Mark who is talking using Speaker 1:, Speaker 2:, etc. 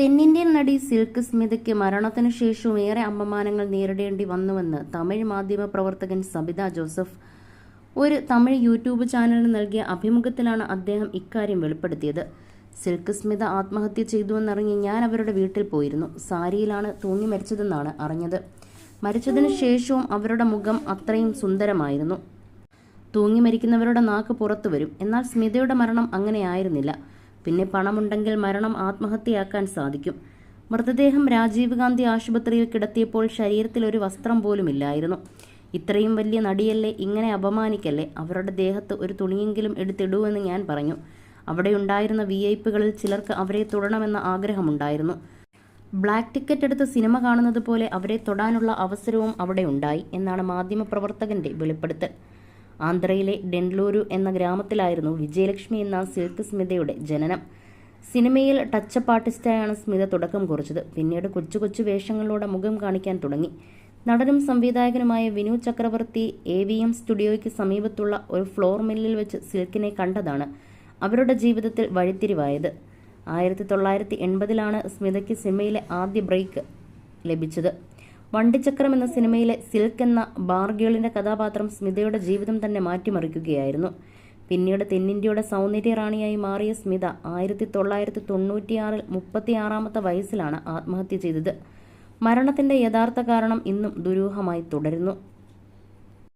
Speaker 1: തെന്നിന്ത്യൻ നടി സിൽക്ക് സ്മിതയ്ക്ക് മരണത്തിനു ശേഷവും ഏറെ അപമാനങ്ങൾ നേരിടേണ്ടി വന്നുവെന്ന് തമിഴ് മാധ്യമ പ്രവർത്തകൻ സബിത ജോസഫ് ഒരു തമിഴ് യൂട്യൂബ് ചാനലിന് നൽകിയ അഭിമുഖത്തിലാണ് അദ്ദേഹം ഇക്കാര്യം വെളിപ്പെടുത്തിയത്. സിൽക്ക് സ്മിത ആത്മഹത്യ ചെയ്തുവെന്നറിഞ്ഞ് ഞാൻ അവരുടെ വീട്ടിൽ പോയിരുന്നു. സാരിയിലാണ് തൂങ്ങി മരിച്ചതെന്നാണ് അറിഞ്ഞത്. മരിച്ചതിന് ശേഷവും അവരുടെ മുഖം അത്രയും സുന്ദരമായിരുന്നു. തൂങ്ങി മരിക്കുന്നവരുടെ നാക്ക് പുറത്തു വരും. എന്നാൽ സ്മിതയുടെ മരണം അങ്ങനെയായിരുന്നില്ല. പിന്നെ പണമുണ്ടെങ്കിൽ മരണം ആത്മഹത്യയാക്കാൻ സാധിക്കും. മൃതദേഹം രാജീവ് ഗാന്ധി ആശുപത്രിയിൽ കിടത്തിയപ്പോൾ ശരീരത്തിൽ ഒരു വസ്ത്രം പോലും ഇല്ലായിരുന്നു ഇത്രയും വലിയ നടിയല്ലേ ഇങ്ങനെ അപമാനിക്കല്ലേ? അവരുടെ ദേഹത്ത് ഒരു തുണിയെങ്കിലും എടുത്തിടൂവെന്ന് ഞാൻ പറഞ്ഞു. അവിടെ ഉണ്ടായിരുന്ന വി ഐ പികളിൽ ചിലർക്ക് അവരെ തൊടണമെന്ന ആഗ്രഹമുണ്ടായിരുന്നു. ബ്ലാക്ക് ടിക്കറ്റ് എടുത്ത് സിനിമ കാണുന്നത് പോലെ അവരെ തൊടാനുള്ള അവസരവും അവിടെ ഉണ്ടായി എന്നാണ് മാധ്യമപ്രവർത്തകന്റെ വെളിപ്പെടുത്തൽ. ആന്ധ്രയിലെ ഡെൻലൂരു എന്ന ഗ്രാമത്തിലായിരുന്നു വിജയലക്ഷ്മി എന്ന സിൽക്ക് സ്മിതയുടെ ജനനം. സിനിമയിൽ ടച്ചപ്പ് ആർട്ടിസ്റ്റായാണ് സ്മിത തുടക്കം കുറിച്ചത്. പിന്നീട് കൊച്ചു കൊച്ചു വേഷങ്ങളിലൂടെ മുഖം കാണിക്കാൻ തുടങ്ങി. നടനും സംവിധായകനുമായ വിനു ചക്രവർത്തി എ വി എം സ്റ്റുഡിയോയ്ക്ക് സമീപത്തുള്ള ഒരു ഫ്ലോർ മില്ലിൽ വെച്ച് സിൽക്കിനെ കണ്ടതാണ് അവരുടെ ജീവിതത്തിൽ വഴിത്തിരിവായത്. ആയിരത്തി തൊള്ളായിരത്തി എൺപതിലാണ് സ്മിതയ്ക്ക് സിനിമയിലെ ആദ്യ ബ്രേക്ക് ലഭിച്ചത്. വണ്ടിച്ചക്രം എന്ന സിനിമയിലെ സിൽക്ക് എന്ന ബാർഗേളിന്റെ കഥാപാത്രം സ്മിതയുടെ ജീവിതം തന്നെ മാറ്റിമറിക്കുകയായിരുന്നു. പിന്നീട് തെന്നിന്ത്യയുടെ സൗന്ദര്യ റാണിയായി മാറിയ സ്മിത ആയിരത്തി തൊള്ളായിരത്തി തൊണ്ണൂറ്റിയാറിൽ മുപ്പത്തിയാറാമത്തെ വയസ്സിലാണ് ആത്മഹത്യ ചെയ്തത്. മരണത്തിന്റെ യഥാർത്ഥ കാരണം ഇന്നും ദുരൂഹമായി തുടരുന്നു.